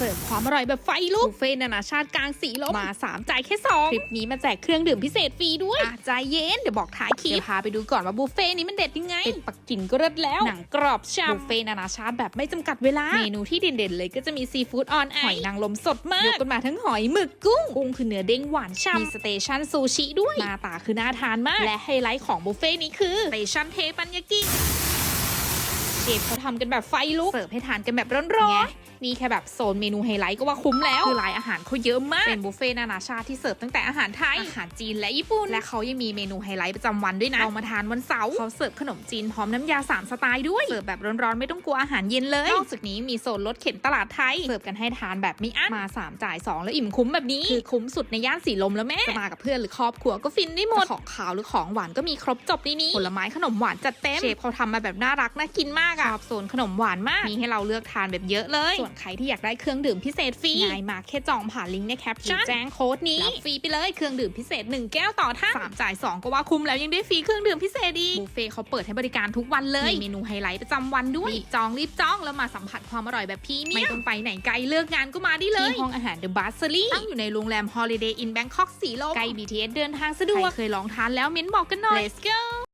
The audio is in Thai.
เสิร์ฟความอร่อยแบบไฟลุกบุฟเฟ่ต์นานาชาติกลางสีลมมา 3 จ่ายแค่ 2 คลิปนี้มาแจกเครื่องดื่มพิเศษฟรีด้วยอะใจเย็น เดี๋ยวบอกท้ายคลิปเดี๋ยวพาไปดูก่อนว่าบุฟเฟ่ต์นี้มันเด็ดยังไงเป็ดปักกิ่งก็เลิศแล้ว หนังกรอบช่ำบุฟเฟ่ต์นานาชาติแบบไม่จำกัดเวลา เมนูที่เด่นๆเลยก็จะมีซีฟู้ดออนไอหอยนางรมสดมากยกกันมาทั้งหอยหมึกกุ้งกุ้งคือเนื้อเด้งหวานฉ่ำมีสเตชันซูชิด้วยหน้าตาคือน่าทานมาก และไฮไลท์ของบุฟเฟ่ต์นี้คือสเตชันเทปันยากิเชฟเขาทำกันแบบไฟลุกเสิร์ฟให้ทานกันแบบร้อนๆ นี่แค่แบบโซนเมนูไฮไลท์ก็ว่าคุ้มแล้วคือรายอาหารเขาเยอะมาก เป็นบุฟเฟ่ต์นานาชาติที่เสิร์ฟตั้งแต่อาหารไทย อาหารจีนและญี่ปุ่น และเขายังมีเมนูไฮไลท์ประจำวันด้วยนะ เรามาทานวันเสาร์เขาเสิร์ฟขนมจีนพร้อมน้ำยาสามสไตล์ด้วย เสิร์ฟแบบร้อนๆไม่ต้องกลัวอาหารเย็นเลย นอกจากนี้มีโซนรถเข็นตลาดไทย เสิร์ฟกันให้ทานแบบไม่อั้น มาสามจ่ายสองแล้วอิ่มคุ้มแบบนี้ คือคุ้มสุดในย่านสีลมแล้วแม่ จะมากับเพื่อนหรือครอบครัวก็ฟินได้หมด ของขาวหรือของหวานก็มีครบจบในนี้ผลไม้ขนมหวานจัดเต็ม เชฟเขาทำมาแบบน่ารักน่ากินมากอะชอบโซนขนมหวานมาก มีให้เราเลือกทานแบบเยอะเลยส่วนใครที่อยากได้เครื่องดื่มพิเศษฟรีง่ายมากแค่จองผ่านลิงก์ในแคปชั่นแจ้งโค้ดนี้รับฟรีไปเลยเครื่องดื่มพิเศษ 1 แก้วต่อท่านสามจ่าย 2 ก็ว่าคุ้มแล้วยังได้ฟรีเครื่องดื่มพิเศษอีกบุฟเฟ่ต์เขาเปิดให้บริการทุกวันเลยมีเมนูไฮไลท์ประจำวันด้วยรีบจองรีบจองแล้วมาสัมผัสความอร่อยแบบพรีเมียมไม่ต้องไปไหนไกลเลือกงานก็มาได้เลยที่ห้องอาหารเดอะบัสเซอรี่ตั้งอยู่ในโรงแรม Holiday Inn Bangkok สีลมใกล้ BTS เดินทางสะดวกใครเคยลองทานแล้วเม้นบอกกันหน่อย Let's go